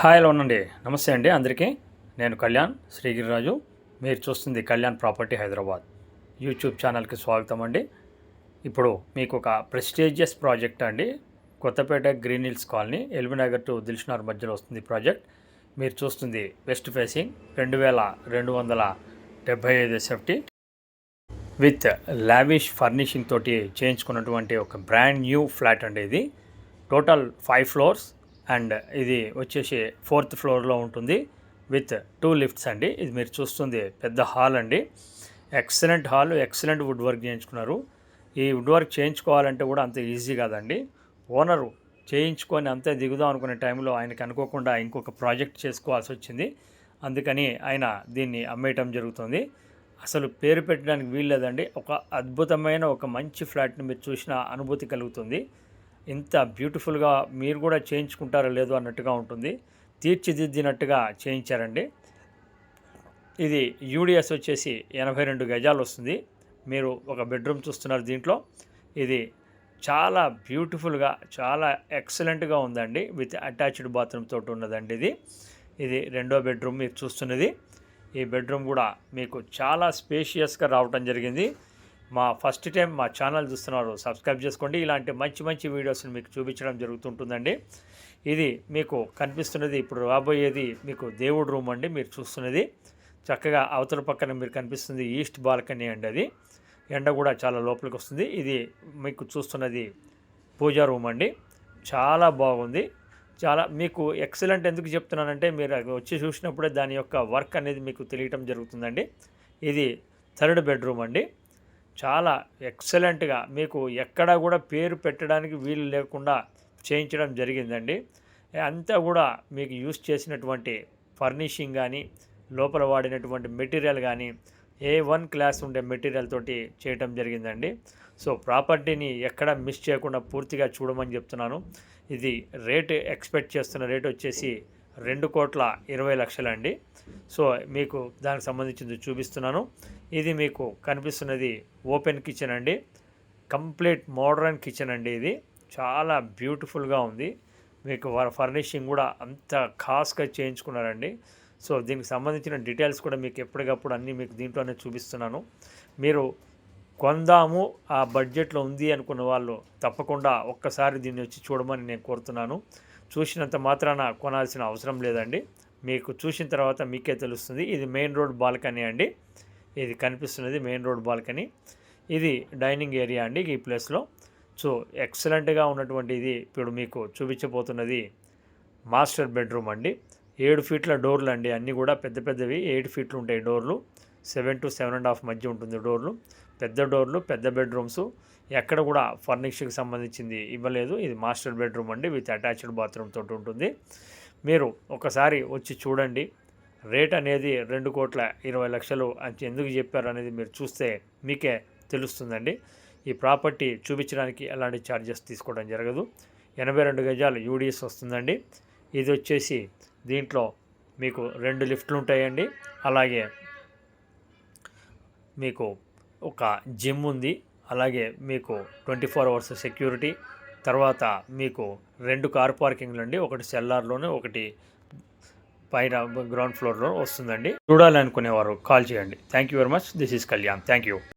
Hi hello ఉండండి నమస్తే అండి అందరికీ. నేను కళ్యాణ్ శ్రీగిరిరాజు. మీరు చూస్తుంది కళ్యాణ్ ప్రాపర్టీ హైదరాబాద్ యూట్యూబ్ ఛానల్కి స్వాగతం అండి. ఇప్పుడు మీకు ఒక ప్రెస్టీజియస్ ప్రాజెక్ట్ అండి. Kothapet green hills colony LB Nagar to Dilsukhnagar మధ్యలో వస్తుంది ప్రాజెక్ట్. మీరు చూస్తుంది వెస్ట్ ఫేసింగ్ రెండు వేల రెండు వందల డెబ్భై ఐదు సెఫ్టీ. విత్ లావిష్ ఫర్నిషింగ్ తోటి చేయించుకున్నటువంటి ఒక బ్రాండ్ న్యూ ఫ్లాట్ అండి ఇది. టోటల్ ఫైవ్ ఫ్లోర్స్ అండ్ ఇది వచ్చేసి ఫోర్త్ ఫ్లోర్లో ఉంటుంది విత్ టూ లిఫ్ట్స్ అండి. ఇది మీరు చూస్తుంది పెద్ద హాల్ అండి. Excellent hall excellent wood work చేయించుకున్నారు. ఈ వుడ్ వర్క్ చేయించుకోవాలంటే కూడా అంత ఈజీ కాదండి. ఓనరు చేయించుకొని అంతే దిగుదాం అనుకునే టైంలో ఆయనకి అనుకోకుండా ఇంకొక ప్రాజెక్ట్ చేసుకోవాల్సి వచ్చింది. అందుకని ఆయన దీన్ని అమ్మేయటం జరుగుతుంది. అసలు పేరు పెట్టడానికి వీల్లేదండి. ఒక అద్భుతమైన ఒక మంచి ఫ్లాట్ని మీరు చూసిన అనుభూతి కలుగుతుంది. ఇంత బ్యూటిఫుల్గా మీరు కూడా చేయించుకుంటారో లేదో అన్నట్టుగా ఉంటుంది. తీర్చిదిద్దినట్టుగా చేయించారండి. ఇది యూడిఎస్ వచ్చేసి ఎనభై రెండు గజాలు వస్తుంది. మీరు ఒక బెడ్రూమ్ చూస్తున్నారు దీంట్లో. ఇది చాలా బ్యూటిఫుల్గా చాలా ఎక్సలెంట్గా ఉందండి. విత్ అటాచ్డ్ బాత్రూమ్ తోటి ఉన్నదండి ఇది. ఇది రెండో బెడ్రూమ్ మీరు చూస్తున్నది. ఈ బెడ్రూమ్ కూడా మీకు చాలా స్పేషియస్గా రావటం జరిగింది. మా ఫస్ట్ టైం మా ఛానల్ చూస్తున్నారు సబ్స్క్రైబ్ చేసుకోండి. ఇలాంటి మంచి మంచి వీడియోస్ని మీకు చూపించడం జరుగుతుంటుందండి. ఇది మీకు కనిపిస్తున్నది ఇప్పుడు రాబోయేది మీకు దేవుడు రూమ్ అండి మీరు చూస్తున్నది. చక్కగా అవతల పక్కన మీరు కనిపిస్తుంది ఈస్ట్ బాల్కనీ అండి అది. ఎండ కూడా చాలా లోపలికి వస్తుంది. ఇది మీకు చూస్తున్నది పూజా రూమ్ అండి. చాలా బాగుంది. చాలా మీకు ఎక్సలెంట్ ఎందుకు చెప్తున్నానంటే మీరు వచ్చి చూసినప్పుడే దాని యొక్క వర్క్ అనేది మీకు తెలియటం జరుగుతుందండి. ఇది థర్డ్ బెడ్రూమ్ అండి. చాలా ఎక్సలెంట్గా మీకు ఎక్కడా కూడా పేరు పెట్టడానికి వీలు లేకుండా చేయించడం జరిగిందండి. అంతా కూడా మీకు యూస్ చేసినటువంటి ఫర్నిషింగ్ కానీ లోపల వాడినటువంటి మెటీరియల్ కానీ ఏ వన్ క్లాస్ ఉండే మెటీరియల్ తోటి చేయటం జరిగిందండి. సో ప్రాపర్టీని ఎక్కడ మిస్ చేయకుండా పూర్తిగా చూడమని చెప్తున్నాను. ఇది రేట్ ఎక్స్పెక్ట్ చేస్తున్న రేట్ వచ్చేసి రెండు కోట్ల ఇరవై లక్షలండి. సో మీకు దానికి సంబంధించింది చూపిస్తున్నాను. ఇది మీకు కనిపిస్తున్నది ఓపెన్ కిచెన్ అండి. కంప్లీట్ మోడర్న్ కిచెన్ అండి ఇది. చాలా బ్యూటిఫుల్గా ఉంది. మీకు ఫర్నిషింగ్ కూడా అంత ఖాస్గా చేయించుకున్నారండి. సో దీనికి సంబంధించిన డీటెయిల్స్ కూడా మీకు ఎప్పటికప్పుడు అన్నీ మీకు దీంట్లోనే చూపిస్తున్నాను. మీరు కొందాము ఆ బడ్జెట్లో ఉంది అనుకున్న వాళ్ళు తప్పకుండా ఒక్కసారి దీన్ని వచ్చి చూడమని నేను కోరుతున్నాను. చూసినంత మాత్రాన కొనాల్సిన అవసరం లేదండి. మీకు చూసిన తర్వాత మీకే తెలుస్తుంది. ఇది మెయిన్ రోడ్ బాల్కనీ అండి. ఇది కనిపిస్తున్నది మెయిన్ రోడ్ బాల్కనీ. ఇది డైనింగ్ ఏరియా అండి ఈ ప్లేస్లో. సో ఎక్సలెంట్గా ఉన్నటువంటి ఇది ఇప్పుడు మీకు చూపించబోతున్నది మాస్టర్ బెడ్రూమ్ అండి. ఏడు ఫీట్ల డోర్లు అండి. అన్నీ కూడా పెద్ద పెద్దవి. ఎయిట్ ఫీట్లు ఉంటాయి డోర్లు. Seven to seven and half మధ్య ఉంటుంది డోర్లు. పెద్ద డోర్లు పెద్ద బెడ్రూమ్స్. ఎక్కడ కూడా ఫర్నిష్కి సంబంధించింది ఇవ్వలేదు. ఇది మాస్టర్ బెడ్రూమ్ అండి విత్ అటాచ్డ్ బాత్రూమ్ తోటి ఉంటుంది. మీరు ఒకసారి వచ్చి చూడండి. రేట్ అనేది రెండు కోట్ల ఇరవై లక్షలు అని ఎందుకు చెప్పారు అనేది మీరు చూస్తే మీకే తెలుస్తుందండి. ఈ ప్రాపర్టీ చూపించడానికి ఎలాంటి ఛార్జెస్ తీసుకోవడం జరగదు. ఎనభై రెండు గజాలు యూడిఎస్ వస్తుందండి. ఇది వచ్చేసి దీంట్లో మీకు రెండు లిఫ్ట్లు ఉంటాయండి. అలాగే మీకు ఒక జిమ్ ఉంది. అలాగే మీకు ట్వంటీ ఫోర్ అవర్స్ సెక్యూరిటీ తర్వాత మీకు రెండు కార్ పార్కింగ్లు అండి. ఒకటి సెల్లార్లోనే ఒకటి పైన గ్రౌండ్ ఫ్లోర్లో వస్తుందండి. చూడాలనుకునేవారు కాల్ చేయండి. Thank you very much this is Kalyan thank you